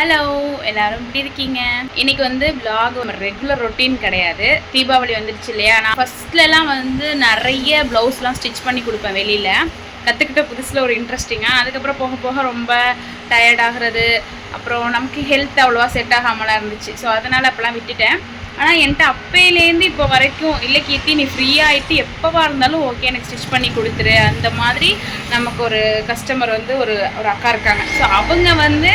Hello எல்லாரும் எப்படி இருக்கீங்க? இன்னைக்கு வந்து பிளாக் ரெகுலர் ரொட்டீன் கிடையாது. தீபாவளி வந்துடுச்சு இல்லையா? நான் ஃபர்ஸ்ட்லலாம் வந்து நிறைய ப்ளவுஸ்லாம் ஸ்டிச் பண்ணி கொடுப்பேன் வெளியில். கற்றுக்கிட்ட புதுசில் ஒரு இன்ட்ரெஸ்டிங்காக அதுக்கப்புறம் போக போக ரொம்ப டயர்ட் ஆகுறது. அப்புறம் நமக்கு ஹெல்த் அவ்வளோவா செட் ஆகாமலாம் இருந்துச்சு. ஸோ அதனால் அப்போலாம் விட்டுட்டேன். ஆனால் என்கிட்ட அப்பையிலேருந்து இப்போ வரைக்கும் இல்லை கீர்த்தி நீ ஃப்ரீயாகிட்டு எப்போவா இருந்தாலும் ஓகே எனக்கு ஸ்டிச் பண்ணி கொடுத்துரு. அந்த மாதிரி நமக்கு ஒரு கஸ்டமர் வந்து ஒரு ஒரு அக்கா இருக்காங்க. ஸோ அவங்க வந்து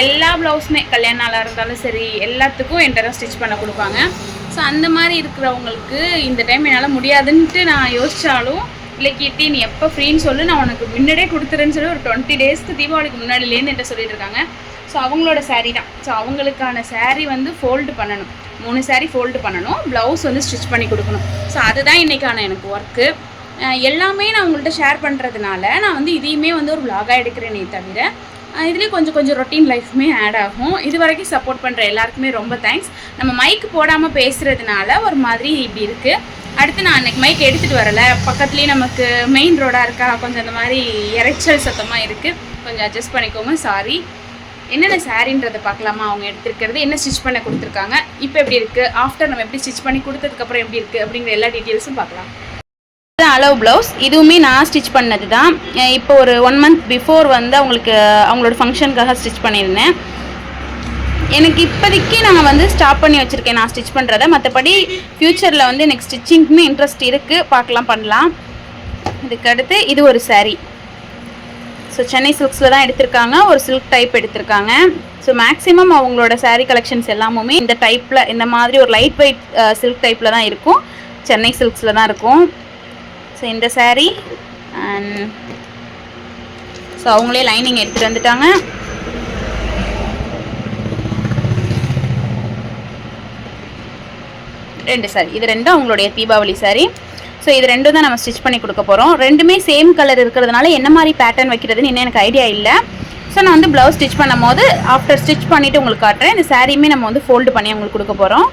எல்லா ப்ளவுஸுமே கல்யாண நாளாக இருந்தாலும் சரி எல்லாத்துக்கும் என்கிட்ட தான் ஸ்டிச் பண்ண கொடுப்பாங்க. ஸோ அந்த மாதிரி இருக்கிறவங்களுக்கு இந்த டைம் என்னால் முடியாதுன்ட்டு நான் யோசித்தாலும் இல்லை கீர்த்தி நீ எப்போ ஃப்ரீன்னு சொல்லு நான் உனக்கு முன்னாடியே கொடுத்துறேன்னு சொல்லி ஒரு டுவெண்ட்டி டேஸ்க்கு தீபாவளிக்கு முன்னாடிலேருந்து என்கிட்ட சொல்லிட்டு இருக்காங்க. ஸோ அவங்களோட சேரீ தான். ஸோ அவங்களுக்கான saree வந்து ஃபோல்டு பண்ணணும். மூணு saree ஃபோல்டு பண்ணணும். ப்ளவுஸ் வந்து ஸ்டிச் பண்ணி கொடுக்கணும். ஸோ அதுதான் இன்றைக்கான எனக்கு ஒர்க்கு எல்லாமே நான் உங்கள்கிட்ட ஷேர் பண்ணுறதுனால நான் வந்து இதையுமே வந்து ஒரு vlog-ஆ எடுக்கிறேனே தவிர இதுலேயும் கொஞ்சம் கொஞ்சம் ரொட்டீன் லைஃப்மே ஆட் ஆகும். இது வரைக்கும் சப்போர்ட் பண்ணுற எல்லாருக்குமே ரொம்ப தேங்க்ஸ் நம்ம மைக் போடாமல் பேசுகிறதுனால ஒரு மாதிரி இப்படி இருக்குது அடுத்து நான் அன்றைக்கி மைக் எடுத்துகிட்டு வரல. பக்கத்துலேயே நமக்கு மெயின் ரோடாக இருக்கா? கொஞ்சம் அந்த மாதிரி இறைச்சல் சத்தமாக இருக்குது கொஞ்சம் அட்ஜஸ்ட் பண்ணிக்கோங்க. சாரி என்னென்ன சாரின்றதை பார்க்கலாமா? அவங்க எடுத்துருக்கிறது. என்ன ஸ்டிச் பண்ண கொடுத்துருக்காங்க? இப்போ எப்படி இருக்குது ஆஃப்டர் நம்ம எப்படி ஸ்டிச் பண்ணி கொடுத்ததுக்கப்புறம் எப்படி இருக்குது அப்படிங்கிற எல்லா டீட்டெயில்ஸும் பார்க்கலாம். அளவு ப்ளவுஸ் இதுவுமே நான் ஸ்டிச் பண்ணது தான் இப்போ ஒரு ஒன் மந்த் பிஃபோர் வந்து அவங்களுக்கு அவங்களோட ஃபங்க்ஷனுக்காக ஸ்டிச் பண்ணியிருந்தேன். எனக்கு இப்போதைக்கு நான் வந்து ஸ்டாப் பண்ணி வச்சுருக்கேன் நான் ஸ்டிச் பண்ணுறதை மற்றபடி ஃப்யூச்சரில் வந்து எனக்கு ஸ்டிச்சிங்க்குமே இன்ட்ரெஸ்ட் இருக்குது பார்க்கலாம் பண்ணலாம். இதுக்கடுத்து இது ஒரு சாரீ ஸோ சென்னை சில்க்ஸில் தான் எடுத்திருக்காங்க. ஒரு சில்க் டைப் எடுத்திருக்காங்க. ஸோ மேக்ஸிமம் அவங்களோட சாரீ கலெக்ஷன்ஸ் எல்லாமுமே இந்த டைப்பில் இந்த மாதிரி ஒரு லைட் வெயிட் சில்க் டைப்பில் தான் இருக்கும். சென்னை சில்க்ஸில் தான் இருக்கும். ஸோ இந்த சாரீ அண்ட் ஸோ அவங்களே லைனிங் எடுத்துகிட்டு வந்துட்டாங்க. ரெண்டு சாரி இது ரெண்டும் அவங்களுடைய தீபாவளி சாரி ஸோ இது ரெண்டும் தான் நம்ம ஸ்டிச் பண்ணி கொடுக்க போகிறோம் ரெண்டுமே சேம் கலர் இருக்கிறதுனால என்ன மாதிரி பேட்டர்ன் வைக்கிறதுன்னு இன்னும் எனக்கு ஐடியா இல்லை. ஸோ நான் வந்து ப்ளவுஸ் ஸ்டிச் பண்ணும் போது ஆஃப்டர் ஸ்டிச் பண்ணிவிட்டு உங்களுக்கு காட்டுறேன். இந்த சாரியுமே நம்ம வந்து ஃபோல்டு பண்ணி உங்களுக்கு கொடுக்க போகிறோம்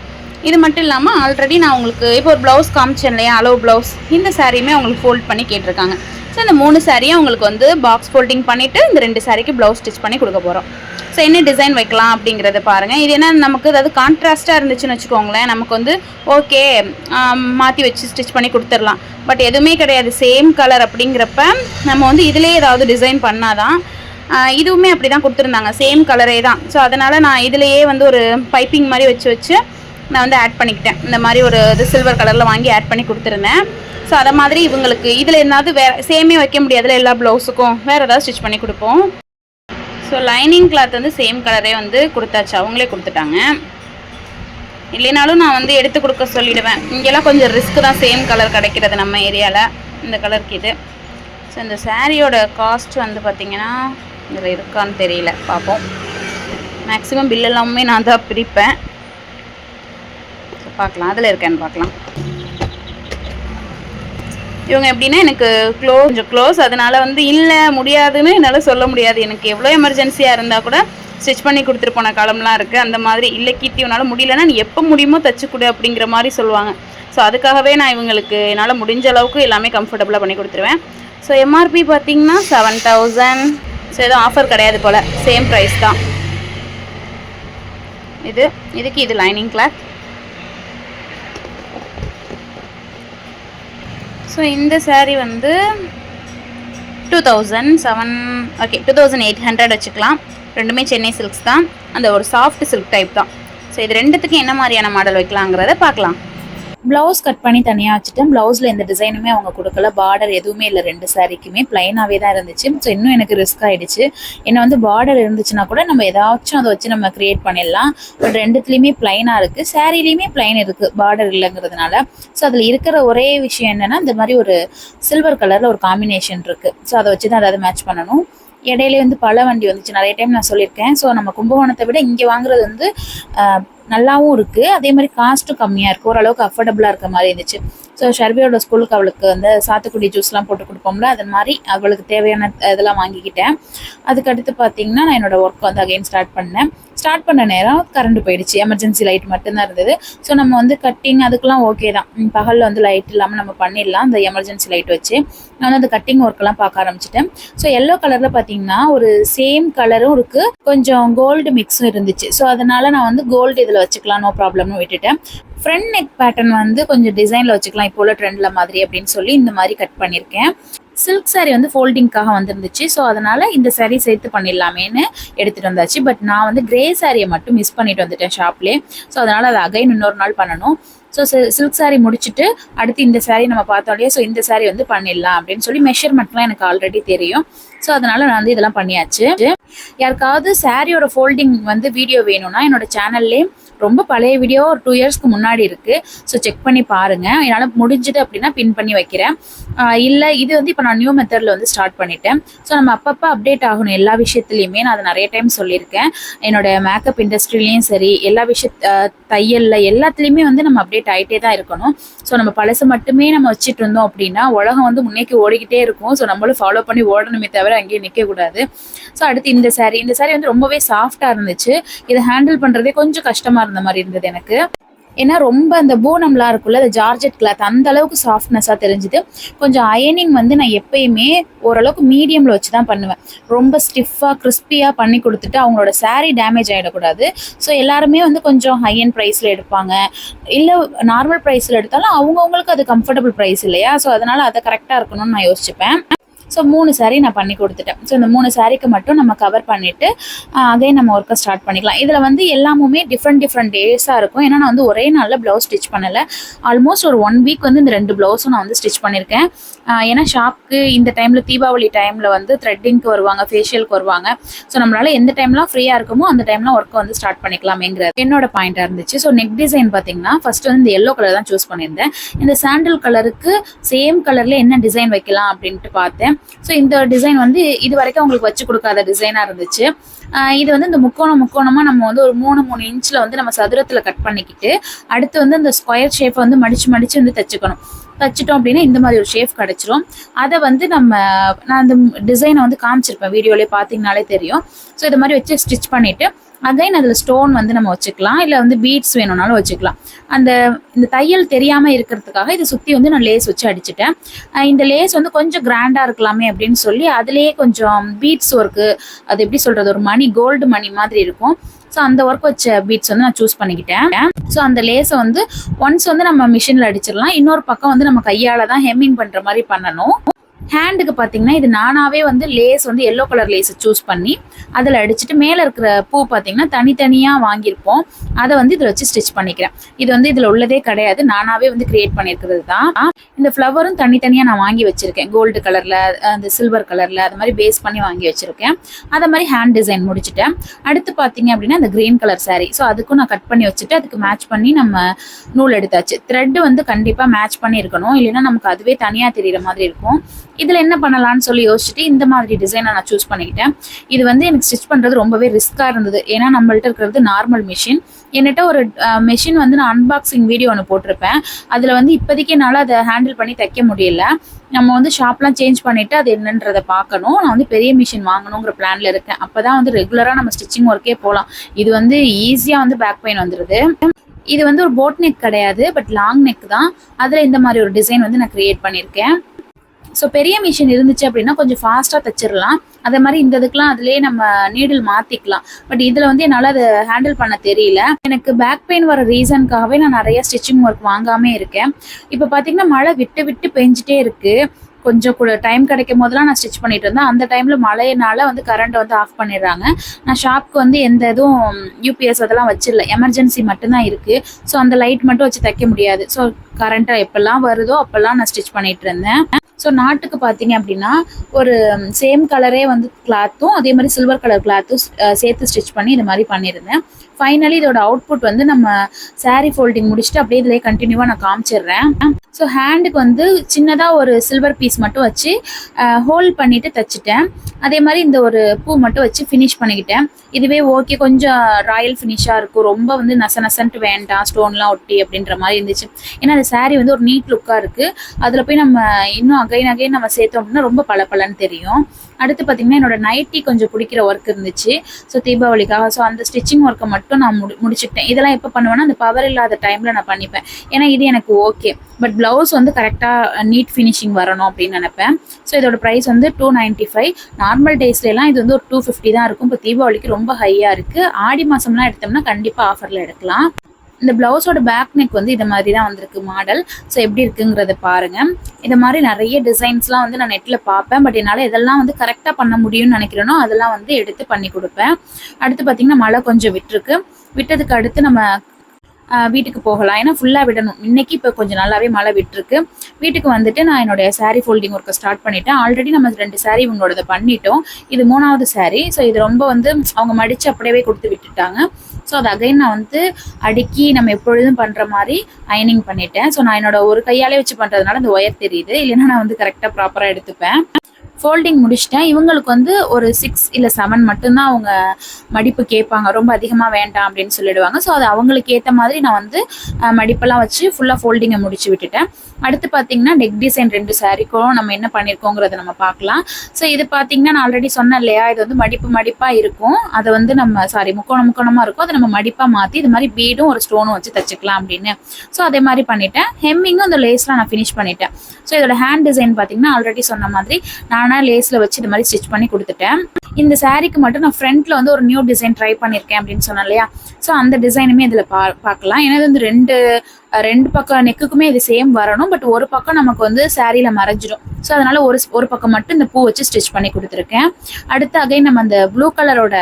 இது மட்டும் இல்லாமல் ஆல்ரெடி நான் உங்களுக்கு இப்போ ஒரு ப்ளவுஸ் காமிச்சேன் இல்லையா? அளவு ப்ளவுஸ் இந்த சாரியுமே உங்களுக்கு ஃபோல்ட் பண்ணி கேட்டிருக்காங்க. ஸோ இந்த மூணு சாரியும் உங்களுக்கு வந்து பாக்ஸ் ஃபோல்டிங் பண்ணிவிட்டு இந்த ரெண்டு சாரிக்கு ப்ளவுஸ் ஸ்டிச் பண்ணி கொடுக்க போகிறோம் ஸோ என்ன டிசைன் வைக்கலாம் அப்படிங்கிறத பாருங்கள் இது என்ன நமக்கு அதாவது கான்ட்ராஸ்ட்டாக இருந்துச்சுன்னு வச்சுக்கோங்களேன். நமக்கு வந்து ஓகே மாற்றி வச்சு ஸ்டிச் பண்ணி கொடுத்துடலாம். பட் எதுவுமே கிடையாது. சேம் கலர் அப்படிங்கிறப்ப நம்ம வந்து இதிலே ஏதாவது டிசைன் பண்ணாதான் இதுவுமே அப்படி தான் கொடுத்துருந்தாங்க. சேம் கலரே தான் ஸோ அதனால் நான் இதுலேயே வந்து ஒரு பைப்பிங் மாதிரி வச்சு வச்சு நான் வந்து ஆட் பண்ணிக்கிட்டேன். இந்த மாதிரி ஒரு இது சில்வர் கலரில் வாங்கி ஆட் பண்ணி கொடுத்துருந்தேன். ஸோ அதை மாதிரி இவங்களுக்கு இதில் என்னாவது வேறு சேமே வைக்க முடியாதுல எல்லா ப்ளவுஸுக்கும் வேறு ஏதாவது ஸ்டிச் பண்ணி கொடுப்போம். ஸோ லைனிங் கிளாத் வந்து சேம் கலரே வந்து கொடுத்தாச்சு. அவங்களே கொடுத்துட்டாங்க. இல்லைனாலும் நான் வந்து எடுத்து கொடுக்க சொல்லிடுவேன். இங்கெல்லாம் கொஞ்சம் ரிஸ்க் தான். சேம் கலர் கிடைக்கிறது நம்ம ஏரியாவில் இந்த கலருக்கு இது. ஸோ இந்த சாரியோட காஸ்ட் வந்து பார்த்திங்கன்னா இதில் இருக்கான்னு தெரியல. பார்ப்போம். மேக்ஸிமம் பில் எல்லாமே நான் தான் பிரிப்பேன். பார்க்கலாம். அதில் இருக்கேன்னு பார்க்கலாம். இவங்க எப்படின்னா எனக்கு க்ளோ கொஞ்சம் க்ளோஸ் அதனால வந்து இல்லை முடியாதுன்னு என்னால் சொல்ல முடியாது. எனக்கு எவ்வளோ எமர்ஜென்சியாக இருந்தால் கூட ஸ்டிச் பண்ணி கொடுத்துட்டு போன காலம்லாம் இருக்குது அந்த மாதிரி இல்லை கீர்த்தி உன்னால் முடியலன்னா நீ எப்போ முடியுமோ தச்சு கொடு அப்படிங்கிற மாதிரி சொல்லுவாங்க. ஸோ அதுக்காகவே நான் இவங்களுக்கு என்னால் முடிஞ்ச அளவுக்கு எல்லாமே கம்ஃபர்டபுளாக பண்ணி கொடுத்துருவேன். ஸோ எம்ஆர்பி பார்த்தீங்கன்னா செவன் தௌசண்ட் ஸோ எதுவும் ஆஃபர் கிடையாது போல். சேம் ப்ரைஸ் தான். இது இதுக்கு இது லைனிங் கிளாத் ஸோ இந்த சாரீ வந்து two thousand seven okay two thousand eight hundred வச்சுக்கலாம். ரெண்டுமே சென்னை சில்க்ஸ் தான். அந்த ஒரு சாஃப்ட் சில்க் டைப் தான். ஸோ இது ரெண்டுத்துக்கும் என்ன மாதிரியான மாடல் வைக்கலாங்கிறத பார்க்கலாம். ப்ளவுஸ் கட் பண்ணி தனியாக வச்சுட்டேன். ப்ளவுஸில் எந்த டிசைனுமே அவங்க கொடுக்கல. பார்டர் எதுவுமே இல்லை. ரெண்டு சாரீக்குமே ப்ளைனாகவே தான் இருந்துச்சு. ஸோ இன்னும் எனக்கு ரிஸ்க் ஆகிடுச்சு என்ன வந்து பார்டர் இருந்துச்சுன்னா கூட நம்ம ஏதாச்சும் அதை வச்சு நம்ம க்ரியேட் பண்ணிடலாம். பட் ரெண்டுத்துலேயுமே ப்ளைனாக இருக்குது சாரிலையுமே ப்ளைன் இருக்குது பார்டர் இல்லைங்கிறதுனால. ஸோ அதில் இருக்கிற ஒரே விஷயம் என்னென்னா இந்த மாதிரி ஒரு சில்வர் கலரில் ஒரு காம்பினேஷன் இருக்குது ஸோ அதை வச்சு தான் அதாவது மேட்ச் பண்ணணும். இடையிலே வந்து பல வண்டி வந்துச்சு. நிறைய டைம் நான் சொல்லியிருக்கேன். ஸோ நம்ம கும்பகோணத்தை விட இங்கே வாங்குறது வந்து நல்லாவும் இருக்குது அதே மாதிரி காஸ்ட்டும் கம்மியாக இருக்குது ஓரளவுக்கு அஃபோர்டபுளாக இருக்க மாதிரி இருந்துச்சு. ஸோ ஷர்வியோட ஸ்கூலுக்கு அவளுக்கு வந்து சாத்துக்குடி ஜூஸ்லாம் போட்டு கொடுப்போம்ல அது மாதிரி அவளுக்கு தேவையான இதெல்லாம் வாங்கிக்கிட்டேன். அதுக்கு அடுத்து பார்த்தீங்கன்னா நான் என்னோட ஒர்க் வந்து அகைன் ஸ்டார்ட் பண்ணேன். ஸ்டார்ட் பண்ண நேரம் கரண்ட் போயிடுச்சு. எமர்ஜென்சி லைட் மட்டும்தான் இருந்தது. ஸோ நம்ம வந்து கட்டிங் அதுக்கெல்லாம் ஓகே தான். பகலில் வந்து லைட் இல்லாமல் நம்ம பண்ணிடலாம். அந்த எமர்ஜென்சி லைட் வச்சு. நான் வந்து அந்த கட்டிங் ஒர்க்கெல்லாம் பார்க்க ஆரம்பிச்சிட்டேன். ஸோ எல்லோ கலரில் பார்த்தீங்கன்னா ஒரு சேம் கலரும் இருக்குது கொஞ்சம் கோல்டு மிக்ஸும் இருந்துச்சு. ஸோ அதனால நான் வந்து கோல்டு இதில் வச்சுக்கலாம். நோ ப்ராப்ளம்னு விட்டுட்டேன். ஃப்ரண்ட் நெக் பேட்டர்ன் வந்து கொஞ்சம் டிசைனில் வச்சுக்கலாம் இப்போ உள்ள ட்ரெண்டில் மாதிரி அப்படின்னு சொல்லி இந்த மாதிரி கட் பண்ணியிருக்கேன். சில்க் சாரீ வந்து ஃபோல்டிங்காக வந்துருந்துச்சு. ஸோ அதனால் இந்த சாரீ சேர்த்து பண்ணிடலாமேன்னு எடுத்துகிட்டு வந்தாச்சு. பட் நான் வந்து கிரே சாரியை மட்டும் மிஸ் பண்ணிட்டு வந்துட்டேன் ஷாப்லேயே ஸோ அதனால் அதை அகைன் இன்னொரு நாள் பண்ணணும். ஸோ சில்க் saree முடிச்சுட்டு அடுத்து இந்த சாரீ நம்ம பார்த்தோம் இல்லையா? ஸோ இந்த சாரீ வந்து பண்ணிடலாம் அப்படின்னு சொல்லி மெஷர்மெண்ட்லாம் எனக்கு ஆல்ரெடி தெரியும். ஸோ அதனால நான் வந்து இதெல்லாம் பண்ணியாச்சு. யாருக்காவது சாரியோட ஃபோல்டிங் வந்து வீடியோ வேணும்னா என்னோட சேனல்லே ரொம்ப பழைய வீடியோ ஒரு டூ இயர்ஸ்க்கு முன்னாடி இருக்கு. ஸோ செக் பண்ணி பாருங்கள் என்னால் முடிஞ்சது அப்படின்னா பின் பண்ணி வைக்கிறேன். இல்லை இது வந்து இப்போ நான் நியூ மெத்தடில் வந்து ஸ்டார்ட் பண்ணிட்டேன். ஸோ நம்ம அப்பப்போ அப்டேட் ஆகணும் எல்லா விஷயத்துலையுமே. நான் அதை நிறைய டைம் சொல்லியிருக்கேன். என்னோட மேக்கப் இண்டஸ்ட்ரிலையும் சரி எல்லா விஷய தையலில் எல்லாத்துலேயுமே வந்து நம்ம அப்டேட் ஆகிட்டே தான் இருக்கணும். ஸோ நம்ம பழசு மட்டுமே நம்ம வச்சுட்டு இருந்தோம் அப்படின்னா உலகம் வந்து முன்னேக்கி ஓடிக்கிட்டே இருக்கும். ஸோ நம்மளும் ஃபாலோ பண்ணி ஓடணுமே தவிர அங்கேயே நிற்கக்கூடாது ஸோ அடுத்து இந்த saree. இந்த saree வந்து ரொம்பவே சாஃப்டாக இருந்துச்சு. இதை ஹேண்டில் பண்ணுறதே கொஞ்சம் கஷ்டமாக இருந்த மாதிரி இருந்தது எனக்கு. ஏன்னா ரொம்ப அந்த பூனம்லாம் இருக்குல்ல அந்த ஜார்ஜெட் கிளாத் அந்த அளவுக்கு சாஃப்ட்னஸாக தெரிஞ்சுது. கொஞ்சம் அயனிங் வந்து நான் எப்பயுமே ஓரளவுக்கு மீடியமில் வச்சு தான் பண்ணுவேன். ரொம்ப ஸ்டிஃபாக கிறிஸ்பியாக பண்ணி கொடுத்துட்டு அவங்களோட saree டேமேஜ் ஆகிடக்கூடாது ஸோ எல்லாருமே வந்து கொஞ்சம் ஹை அண்ட் ப்ரைஸில் எடுப்பாங்க. இல்லை நார்மல் ப்ரைஸில் எடுத்தாலும் அவங்கவுங்களுக்கு அது கம்ஃபர்டபுள் ப்ரைஸ் இல்லையா? ஸோ அதனால் அதை கரெக்டாக இருக்கணும்னு நான் யோசிச்சுப்பேன். ஸோ மூணு saree நான் பண்ணி கொடுத்துட்டேன். ஸோ இந்த மூணு சாரீக்கு மட்டும் நம்ம கவர் பண்ணிவிட்டு அகைன் நம்ம ஒர்க்கை ஸ்டார்ட் பண்ணிக்கலாம். இதில் வந்து எல்லாமுமே டிஃப்ரெண்ட் டிஃப்ரெண்ட் டேஸாக இருக்கும். ஏன்னா நான் வந்து ஒரே நாளில் ப்ளவுஸ் ஸ்டிச் பண்ணலை. ஆல்மோஸ்ட் ஒரு ஒன் வீக் வந்து இந்த ரெண்டு ப்ளவுஸும் நான் வந்து ஸ்டிச் பண்ணியிருக்கேன் ஏன்னா ஷாப்க்கு இந்த டைமில் தீபாவளி டைமில் வந்து த்ரெட்டிங்க்கு வருவாங்க ஃபேஷியலுக்கு வருவாங்க. ஸோ நம்மளால எந்த டைம்லாம் ஃப்ரீயாக இருக்குமோ அந்த டைம்லாம் ஒர்க்கை வந்து ஸ்டார்ட் பண்ணிக்கலாமேங்கிறது என்னோட பாயிண்டாக இருந்துச்சு. ஸோ நெக் டிசைன் பார்த்தீங்கன்னா ஃபர்ஸ்ட் வந்து இந்த எல்லோ கலர் தான் சூஸ் பண்ணியிருந்தேன். இந்த சாண்டில் கலருக்கு சேம் கலரில் என்ன டிசைன் வைக்கலாம் அப்படின்ட்டு பார்த்தேன். ஸோ இந்த டிசைன் வந்து இது வரைக்கும் அவங்களுக்கு வச்சு கொடுக்காத டிசைனாக இருந்துச்சு. இது வந்து இந்த முக்கோணம் முக்கோணமாக நம்ம வந்து ஒரு மூணு மூணு இன்ச்சில் வந்து நம்ம சதுரத்தில் கட் பண்ணிக்கிட்டு அடுத்து வந்து இந்த ஸ்கொயர் ஷேப்பை வந்து மடிச்சு மடிச்சு வந்து தச்சுக்கணும். தச்சிட்டோம் அப்படின்னா இந்த மாதிரி ஒரு ஷேப் கிடைச்சிரும். அதை வந்து நம்ம நான் அந்த டிசைனை வந்து காமிச்சிருப்பேன். வீடியோலேயே பார்த்தீங்கனாலே தெரியும். ஸோ இது மாதிரி வச்சு ஸ்டிச் பண்ணிவிட்டு அகைன் அதில் ஸ்டோன் வந்து நம்ம வச்சுக்கலாம். இல்லை வந்து பீட்ஸ் வேணும்னாலும் வச்சுக்கலாம். அந்த இந்த தையல் தெரியாமல் இருக்கிறதுக்காக இதை சுற்றி வந்து நான் லேஸ் வச்சு அடிச்சிட்டேன். இந்த லேஸ் வந்து கொஞ்சம் கிராண்டாக இருக்கலாமே அப்படின்னு சொல்லி அதுலேயே கொஞ்சம் பீட்ஸ் ஒர்க்கு அது எப்படி சொல்கிறது ஒரு மணி கோல்டு மணி மாதிரி இருக்கும். ஸோ அந்த ஒர்க் வச்ச பீட்ஸ் வந்து நான் சூஸ் பண்ணிக்கிட்டேன். ஸோ அந்த லேஸை வந்து ஒன்ஸ் வந்து நம்ம மிஷினில் அடிச்சிடலாம். இன்னொரு பக்கம் வந்து நம்ம கையால் தான் ஹெம்மிங் பண்ணுற மாதிரி பண்ணணும். ஹேண்டுக்கு பார்த்தீங்கன்னா இது நானாவே வந்து லேஸ் வந்து எல்லோ கலர் லேஸை சூஸ் பண்ணி அதில் அடிச்சுட்டு மேலே இருக்கிற பூ பார்த்தீங்கன்னா தனித்தனியாக வாங்கியிருப்போம். அதை வந்து இதில் வச்சு ஸ்டிச் பண்ணிக்கிறேன். இது வந்து இதில் உள்ளதே கிடையாது. நானாவே வந்து கிரியேட் பண்ணியிருக்கிறது தான். இந்த ஃப்ளவரும் தனித்தனியாக நான் வாங்கி வச்சுருக்கேன். கோல்டு கலரில் அந்த சில்வர் கலரில் அது மாதிரி பேஸ் பண்ணி வாங்கி வச்சுருக்கேன். அதை மாதிரி ஹேண்ட் டிசைன் முடிச்சுட்டேன். அடுத்து பார்த்தீங்க அப்படின்னா அந்த க்ரீன் கலர் சாரீ ஸோ அதுக்கும் நான் கட் பண்ணி வச்சுட்டு அதுக்கு மேட்ச் பண்ணி நம்ம நூல் எடுத்தாச்சு. த்ரெட் வந்து கண்டிப்பாக மேட்ச் பண்ணி இருக்கணும் இல்லைன்னா நமக்கு அதுவே தனியாக தெரியுற மாதிரி இருக்கும். இதில் என்ன பண்ணலாம்னு சொல்லி யோசிச்சுட்டு இந்த மாதிரி டிசைனை நான் சூஸ் பண்ணிக்கிட்டேன். இது வந்து எனக்கு ஸ்டிச் பண்ணுறது ரொம்பவே ரிஸ்க்காக இருந்தது. ஏன்னா நம்மள்ட்ட இருக்கிறது நார்மல் மிஷின் என்கிட்ட ஒரு மிஷின் வந்து நான் அன்பாக்சிங் வீடியோ ஒன்று போட்டிருப்பேன். அதில் வந்து இப்போதைக்கு என்னால் அதை ஹேண்டில் பண்ணி தைக்க முடியல. நம்ம வந்து ஷாப்லாம் சேஞ்ச் பண்ணிவிட்டு அது என்னன்றதை பார்க்கணும். நான் வந்து பெரிய மிஷின் வாங்கணுங்கிற பிளானில் இருக்கேன். அப்போ தான் வந்து ரெகுலராக நம்ம ஸ்டிச்சிங் ஒர்க்கே போகலாம் இது வந்து ஈஸியாக வந்து பேக் பெயின் வந்துடுது இது வந்து ஒரு போட் நெக் கிடையாது பட் லாங் நெக் தான். அதில் இந்த மாதிரி ஒரு டிசைன் வந்து நான் க்ரியேட் பண்ணியிருக்கேன். ஸோ பெரிய மிஷின் இருந்துச்சு அப்படின்னா கொஞ்சம் ஃபாஸ்ட்டாக தைச்சிடலாம். அதே மாதிரி இந்த இதுக்கெலாம் அதிலே நம்ம நீடில் மாற்றிக்கலாம் பட் இதில் வந்து என்னால் அதை ஹேண்டில் பண்ண தெரியல. எனக்கு பேக் பெயின் வர ரீசனுக்காகவே நான் நிறைய ஸ்டிச்சிங் ஒர்க் வாங்காமே இருக்கேன். இப்போ பார்த்தீங்கன்னா மழை விட்டு விட்டு பெஞ்சிட்டே இருக்குது கொஞ்சம் கூட டைம் கிடைக்கும் போதெல்லாம் நான் ஸ்டிச் பண்ணிட்டு இருந்தேன். அந்த டைமில் மழையினால வந்து கரண்ட் வந்து ஆஃப் பண்ணிடுறாங்க. நான் ஷாப்க்கு வந்து எந்த இதுவும் யூபிஎஸ் அதெல்லாம் வச்சிடல. எமர்ஜென்சி மட்டும்தான் இருக்குது ஸோ அந்த லைட் மட்டும் வச்சு தைக்க முடியாது. ஸோ கரண்ட்டாக எப்பெல்லாம் வருதோ அப்போல்லாம் நான் ஸ்டிச் பண்ணிட்டு இருந்தேன். ஸோ நாட்டுக்கு பார்த்தீங்க அப்படின்னா ஒரு சேம் கலரே வந்து கிளாத்தும் அதே மாதிரி சில்வர் கலர் கிளாத்தும் சேர்த்து ஸ்டிச் பண்ணி இது மாதிரி பண்ணியிருந்தேன். ஃபைனலி இதோட அவுட்புட் வந்து நம்ம saree ஃபோல்டிங் முடிச்சுட்டு அப்படியே இதிலே கண்டினியூவாக நான் காமிச்சிடுறேன். ஸோ ஹேண்டுக்கு வந்து சின்னதாக ஒரு சில்வர் பீஸ் மட்டும் வச்சு ஹோல் பண்ணிட்டு தைச்சிட்டேன். அதே மாதிரி இந்த ஒரு பூ மட்டும் வச்சு ஃபினிஷ் பண்ணிக்கிட்டேன். இதுவே ஓகே கொஞ்சம் ராயல் ஃபினிஷாக இருக்கும். ரொம்ப வந்து நச நசன்ட்டு வேண்டாம் ஸ்டோன்லாம் ஒட்டி அப்படின்ற மாதிரி இருந்துச்சு. ஏன்னா அந்த saree வந்து ஒரு நீட் லுக்காக இருக்குது அதில் போய் நம்ம இன்னும் அகைன் அகைன் நம்ம சேர்த்தோம் அப்படின்னா ரொம்ப பளபளன்னு தெரியும். அடுத்து பார்த்தீங்கன்னா என்னோட நைட்டி கொஞ்சம் பிடிக்கிற ஒர்க் இருந்துச்சு. ஸோ தீபாவளிக்காக ஸோ அந்த ஸ்டிச்சிங் ஒர்க்கை மட்டும் நான் முடி முடிச்சுக்கிட்டேன். இதெல்லாம் எப்போ பண்ணுவேன்னா அந்த பவர் இல்லாத டைமில் நான் பண்ணிப்பேன். ஏன்னா இது எனக்கு ஓகே பட் ப்ளவுஸ் வந்து கரெக்டாக நீட் ஃபினிஷிங் வரணும் அப்படின்னு நினைப்பேன். ஸோ இதோட ப்ரைஸ் வந்து டூ நைன்ட்டி ஃபைவ் நார்மல் டேஸ்லாம் இது வந்து ஒரு டூ ஃபிஃப்டி தான் இருக்கும். இப்போ தீபாவளிக்கு ரொம்ப ஹையாக இருக்குது ஆடி மாதம்லாம் எடுத்தோம்னா கண்டிப்பாக ஆஃபரில் எடுக்கலாம். இந்த பிளவுஸோட பேக் நெக் வந்து இது மாதிரி தான் வந்திருக்கு மாடல் ஸோ எப்படி இருக்குங்கிறத பாருங்க. இந்த மாதிரி நிறைய டிசைன்ஸ்லாம் வந்து நான் நெட்டில் பார்ப்பேன். பட் என்னால் இதெல்லாம் வந்து கரெக்டாக பண்ண முடியும்னு நினைக்கிறேனோ அதெல்லாம் வந்து எடுத்து பண்ணி கொடுப்பேன். அடுத்து பார்த்தீங்கன்னா மழை கொஞ்சம் விட்டுருக்கு. விட்டதுக்கு அடுத்து நம்ம வீட்டுக்கு போகலாம். ஏன்னா ஃபுல்லாக விடணும். இன்னைக்கு இப்போ கொஞ்சம் நல்லாவே மழை விட்டுருக்கு. வீட்டுக்கு வந்துட்டு நான் என்னுடைய சாரீ ஃபோல்டிங் ஒர்க்கை ஸ்டார்ட் பண்ணிட்டேன். ஆல்ரெடி நம்ம ரெண்டு சாரீ இவங்களோடத பண்ணிட்டோம். இது மூணாவது சாரீ ஸோ இது ரொம்ப வந்து அவங்க மடித்து அப்படியே கொடுத்து விட்டுட்டாங்க. ஸோ அது அகைன் நான் வந்து அடுக்கி நம்ம எப்பொழுதும் பண்ணுற மாதிரி அயனிங் பண்ணிட்டேன். ஸோ நான் என்னோட ஒரு கையாலே வச்சு பண்ணுறதுனால அந்த ஒயர் தெரியுது. இல்லைன்னா நான் வந்து கரெக்டாக ப்ராப்பராக எடுத்துப்பேன். ஃபோல்டிங் முடிச்சிட்டேன். இவங்களுக்கு வந்து ஒரு சிக்ஸ் இல்லை செவன் மட்டும்தான் அவங்க மடிப்பு கேட்பாங்க. ரொம்ப அதிகமாக வேண்டாம் அப்படின்னு சொல்லிடுவாங்க. ஸோ அது அவங்களுக்கு ஏற்ற மாதிரி நான் வந்து மடிப்பெல்லாம் வச்சு ஃபுல்லாக ஃபோல்டிங்கை முடிச்சு விட்டுட்டேன். அடுத்து பார்த்தீங்கன்னா நெக் டிசைன் ரெண்டு சாரிக்கும் நம்ம என்ன பண்ணியிருக்கோங்கிறத நம்ம பார்க்கலாம். ஸோ இது பார்த்தீங்கன்னா நான் ஆல்ரெடி சொன்னேன் இல்லையா? இது வந்து மடிப்பு மடிப்பாக இருக்கும். அதை வந்து நம்ம சாரி முக்கோணம் முக்கோணமாக இருக்கும். அதை நம்ம மடிப்பாக மாற்றி இது மாதிரி பீடும் ஒரு ஸ்டோனும் வச்சு தச்சுக்கலாம் அப்படின்னு. ஸோ அதே மாதிரி பண்ணிட்டேன். ஹெம்மிங்கும் அந்த லேஸ்லாம் நான் ஃபினிஷ் பண்ணிட்டேன். ஸோ இதோட ஹேண்ட் டிசைன் பார்த்தீங்கன்னா ஆல்ரெடி சொன்ன மாதிரி நான் நானாக லேஸில் வச்சு இது மாதிரி ஸ்டிச் பண்ணி கொடுத்துட்டேன். இந்த சாரீக்கு மட்டும் நான் ஃப்ரண்ட்டில் வந்து ஒரு நியூ டிசைன் ட்ரை பண்ணியிருக்கேன் அப்படின்னு சொன்னேன் இல்லையா? ஸோ அந்த டிசைனுமே இதில் பா பார்க்கலாம். ஏன்னா இது வந்து ரெண்டு ரெண்டு பக்கம் நெக்குக்குமே இது சேம் வரணும். பட் ஒரு பக்கம் நமக்கு வந்து சாரியில் மறைஞ்சிடும் ஸோ அதனால ஒரு ஒரு பக்கம் மட்டும் இந்த பூ வச்சு ஸ்டிச் பண்ணி கொடுத்துருக்கேன். அடுத்து அகைன் நம்ம அந்த ப்ளூ கலரோட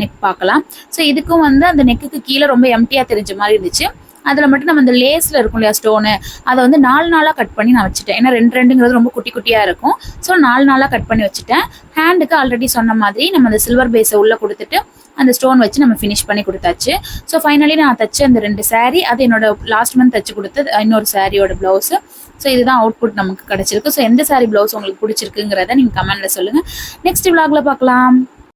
நெக் பார்க்கலாம். ஸோ இதுக்கும் வந்து அந்த நெக்குக்கு கீழே ரொம்ப எம்டியாக தெரிஞ்ச மாதிரி இருந்துச்சு. அதில் மட்டும் நம்ம இந்த லேஸில் இருக்கும் இல்லையா ஸ்டோனு அதை வந்து நாலு நாளாக கட் பண்ணி நான் வச்சுட்டேன். ஏன்னா ரெண்டு ரெண்டுங்கிறது ரொம்ப குட்டி குட்டியாக இருக்கும். ஸோ நாலு நாளாக கட் பண்ணி வச்சுட்டேன். ஹேண்டுக்கு ஆல்ரெடி சொன்ன மாதிரி நம்ம அந்த சில்வர் பேஸை உள்ளே கொடுத்துட்டு அந்த ஸ்டோன் வச்சு நம்ம ஃபினிஷ் பண்ணி கொடுத்தாச்சு. ஸோ ஃபைனலி நான் தச்ச அந்த ரெண்டு சேரீ அது என்னோட லாஸ்ட் மந்த் தச்சு கொடுத்து இன்னொரு சாரியோட ப்ளவுஸு ஸோ இதுதான் அவுட்புட் நமக்கு கிடைச்சிருக்கு. ஸோ எந்த சாரி ப்ளவுஸ் உங்களுக்கு பிடிச்சிருக்குங்கிறத நீங்கள் கமெண்ட்டில் சொல்லுங்கள் நெக்ஸ்ட் vlogல பார்க்கலாம்.